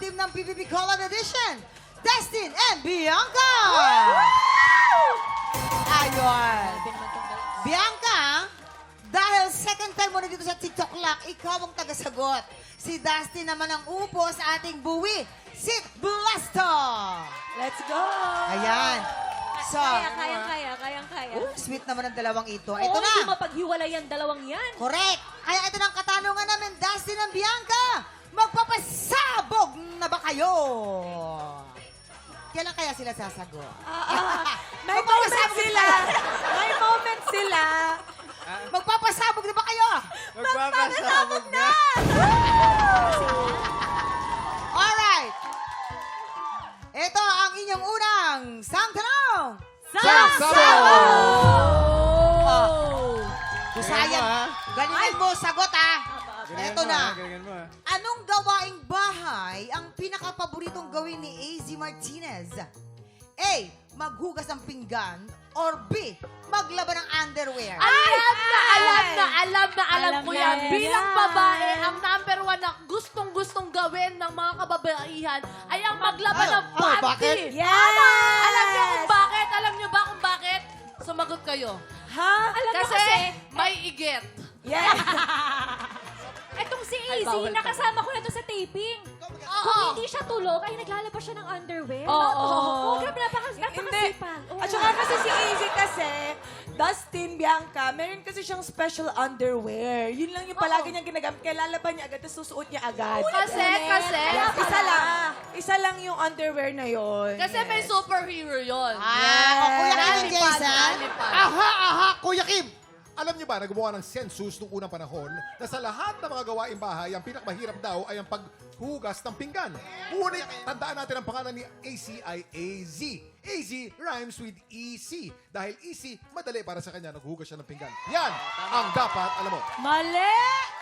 team ng PBB Collab Edition, Destin and Bianca! Ayun. Bianca, dahil second time mo na dito sa TikTok Lock, ikaw ang tagasagot. Si Dustin naman ang upo sa ating buwi, si Blasto! Let's go! Ayan. So, Kaya, kaya, kaya, kaya, kaya. oh, sweet naman ang dalawang ito. Oo, Ito hindi na. mapaghiwalay ang dalawang yan. Correct. Kaya ito na ang katanungan namin, Dustin and Bianca. Ba kayo? Kailan kaya sila sasagot? May moment sila! May moment sila! Magpapasabog na ba kayo? Magpapasabog na. Alright. Ito ang inyong unang sang tanong. Oh! Sayang. Galingan mo, sagot ah. Ito na. Galingan mo, ah. Anong gawaing bahay ang pinakapaboritong gawin ni AZ Martinez? A. Maghugas ng pinggan. Or B. Maglaban ng underwear. Alam na, alam na, alam na, alam Alam ko na yan. yan. Bilang babae, ang number one na gustong-gustong gawin ng mga kababaihan ay ang maglaban Ano? ng Oh, panty. bakit? Yes! Alam niyo kung bakit? Alam niyo ba kung bakit? Sumagot kayo. Ha? Alam Kasi, kasi, may igit. Yes! etong si Easy, bawal nakasama ko na to sa taping. Kung hindi siya tulog, ay naglalabas siya ng underwear. Oo. Oo, grabe, napakas, Hindi. napakasipag. Oo. At saka kasi si Easy kasi, Dustin, Bianca, meron kasi siyang special underwear. Yun lang yung palagi niyang ginagamit. Kaya lalaban niya agad, tapos susuot niya agad. Kasi, kasi, Isa lang. Isa lang yung underwear na yon. kasi may superhero yon. Ah, Kuya Kim and Jason. Aha, aha, Kuya Kim! Alam niyo ba na gumawa ng census noong unang panahon na sa lahat ng mga gawaing bahay, ang pinakamahirap daw ay ang paghugas ng pinggan. Ngunit, tandaan natin ang pangalan ni ACIAZ. AZ rhymes with EC. Dahil EC, madali para sa kanya naghugas siya ng pinggan. Yan ang dapat alam mo. Mali!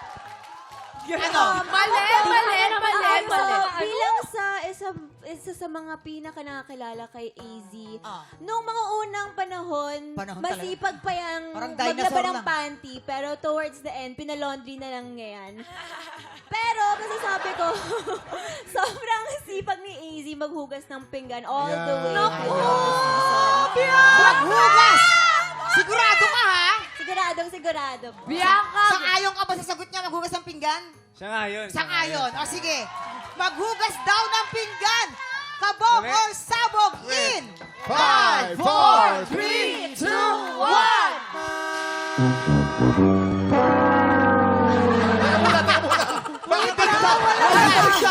Ano? Mali, mali, mali, Ano? mali. bilang sa isa, isa sa mga pinaka nakakilala kay AZ, Ah. nung mga unang panahon, Panahon masipag pa yung Parang dinosaur maglaba ng lang. panty, pero towards the end, pinalaundry na lang niya yan. pero, kasi sabi ko, sobrang sipag ni AZ maghugas ng pinggan all the way. Naku! Maghugas! Sigurado? Sigurado. Bianca, Sang-ayon ka ba sa sagot niya maghugas ng pinggan? Siya nga yun. Sang-ayon. O sige. Maghugas daw ng pinggan. Kabog Correct. or sabog in. Five, four, three, two, one. Bakit dito ba?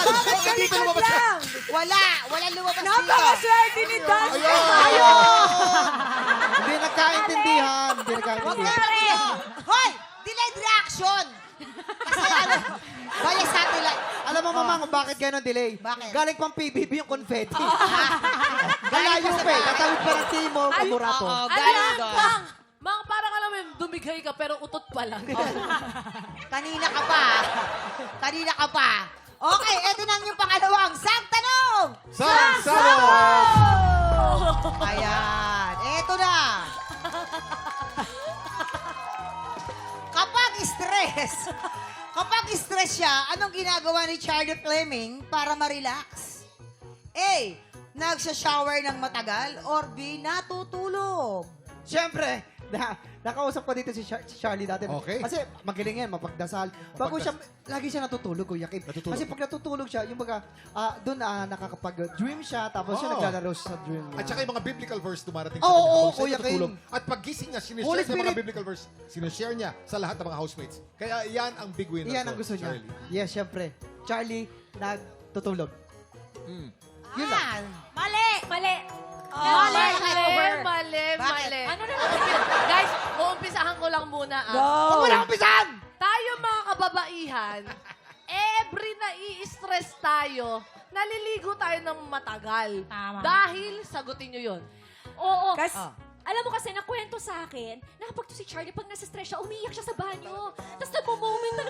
Bakit dito lumabas siya? Wala. Wala lumabas dito. Napakaswerte ni Dustin! Ayun! Hindi nagkaintindihan. Hindi Huwag nagkaintindihan. ka rin. Hoy! Delayed reaction. Kasi ano, via satellite. Alam mo, mama, kung bakit gano'n delay? Bakit? Galing pang PBB yung confetti. Galing Malayo pa eh. Tatawid pa ng timo, kamurato. Oo, Alam galing doon. lang. Mga parang alam mo, yun, dumighay ka pero utot pa lang. Kanina ka pa. Kanina ka pa. Okay, eto na ang yung pangalawang sang tanong. Sang sabog! Ayan, kapag stress siya, anong ginagawa ni Charlie Fleming para ma-relax? A. Nagsha-shower ng matagal or B. Natutulog? Siyempre, na, nakausap ko dito si, Char- si Charlie dati. Okay. Kasi magaling yan, mapagdasal. Bago siya, lagi siya natutulog, Kuya Kim. Natutulog. Kasi pag natutulog siya, yung baga, ah, doon na nakakapag-dream siya, tapos siya Oo. naglalaro sa dream niya. At saka yung mga biblical verse dumarating Oo, kanya oo, habang siya Kuya natutulog. Kim. At pagising niya, sinishare Holy niya mga Spirit. biblical verse. Sinishare niya sa lahat ng mga housemates. Kaya yan ang big winner Iyan ko, ang gusto niya. Charlie. Yes, syempre. Charlie, nagtutulog. Mm. Yun lang. Ah, Mali! Mali! Mali, Mali! mali, mali. Ano na Guys, uumpisahan ko lang muna. Ah. Go! Huwag mo na umpisan! Tayo mga kababaihan, every na i-stress tayo, naliligo tayo ng matagal. Tama. Dahil, sagutin nyo yun. Oo. Kas- Ah. Alam mo kasi, nakwento sa akin, na kapag to si Charlie, pag nasa stress siya, umiyak siya sa banyo. Tapos nagmo-moment na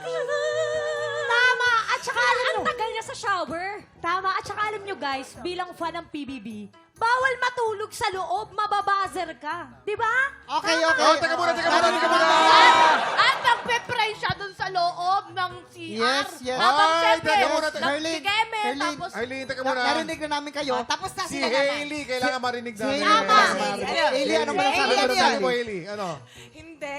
Tama! At saka alam Ang tagal niya sa shower. Tama. At saka alam nyo guys, bilang fan ng PBB, bawal matulog sa loob, mababazer ka. Di ba? Okay, okay. Oh, teka muna, teka muna, teka muna. At magpe-pray siya dun sa loob ng CR. Yes, yes. Habang Ay, syempre, teka muna, teka. nag- si Keme, Herlin. tapos Arlene, teka Na- muna. narinig na namin kayo. Tapos na Si sila naman. Hailey, kailangan marinig Si namin. Hailey. Tama. Hailey, ano ba Hailey, sabi ano mo yan? Sabi mo, Hailey, ano? Hindi.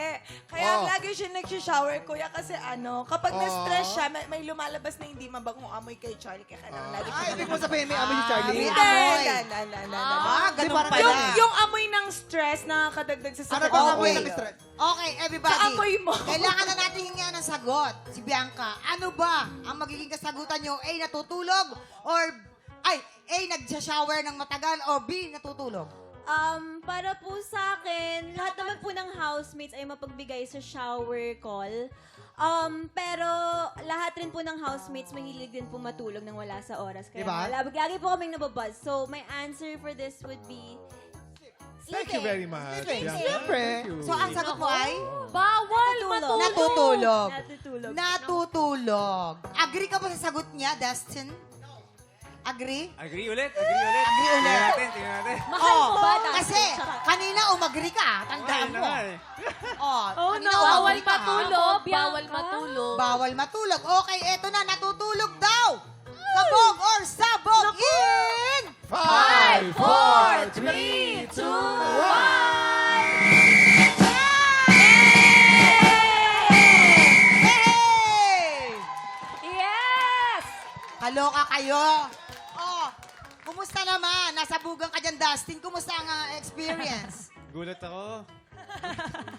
Kaya Oh. lagi siya nagsishower, kuya, kasi ano, kapag Oh. na-stress siya, may, may lumalabas na hindi mabagong amoy kay Charlie, kaya kailangan lagi Ay, siya ibig mo sabihin may amoy si Charlie. May Hindi, amoy. la, la, la, la, la. Ah, ganun parang pala. Yung, yung amoy ng stress nakakadagdag sa Ano sakit. ba ang Okay. amoy ng stress? Okay, everybody. Sa amoy mo. Kailangan na natin hingihan ng sagot. Si Bianca, ano ba ang magiging kasagutan nyo? A, natutulog? Or, ay, A, nagsha-shower ng matagal? O B, natutulog? Um, para po sa akin, lahat naman po ng housemates ay mapagbigay sa shower call. Um, pero lahat rin po ng housemates mahilig din po matulog nang wala sa oras. Kaya Diba? wala, lagi po kaming nababuzz. So, my answer for this would be Thank you very much. Sleeping. Bianca. Siyempre. Thank you. So, ang sagot mo ay? bawal matulog. Natutulog. natutulog. Natutulog. Agree ka ba sa sagot niya, Dustin? Agree? Agree ulit, agree ulit. Agree ulit. Tingnan natin, tingnan natin. Mahal mo ba, Dustin? Kasi, kanina umagri ka. Tandaan Ayun na mo. Oh, Oh, kanina no. Bawal ka, ha? matulog, bawal matulog. Bawal matulog. Okay, eto na. Natutulog daw. Sabog or sabog in... Five, four, three, two, Hey! Yes! Kaloka kayo. Bugang ka dyan, Dustin. Kumusta ang ah, experience? Gulat ako.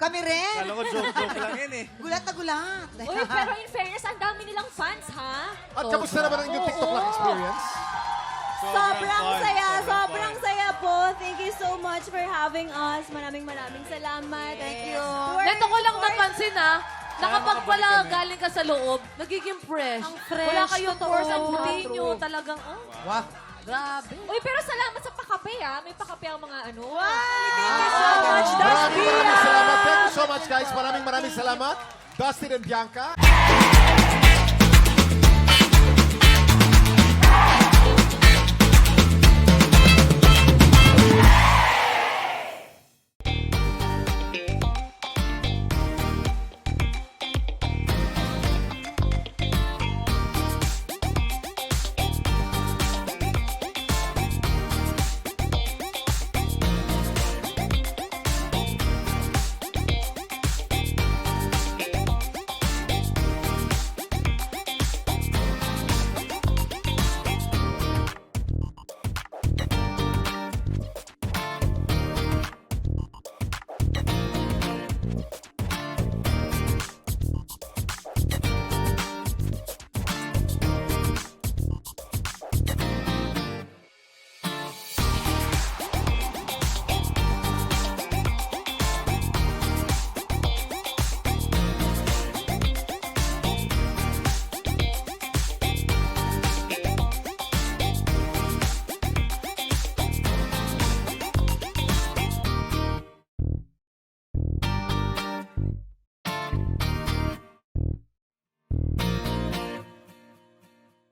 Kami rin. Kala ko joke-joke lang yun eh. Gulat na gulat. Uy, pero in fairness, ang dami nilang fans, ha? At kamusta naman ang inyong TikTok Live experience? Sobrang fun, saya, sobrang fun. saya po. Thank you so much for having us. Maraming maraming salamat. Thank you. Neto ko lang napansin ha, na kapag pala galing ka sa loob, nagiging fresh. Ang fresh, Wala kayong totoo. pores ang puti nyo. Talagang, oh, Wow. grabe. Uy, pero salamat sa pakape ah. May pakape ang mga ano. Wow! Thank you so much, Dusty! Maraming maraming salamat. Thank you so much, guys. Maraming maraming salamat. Dustin and Bianca.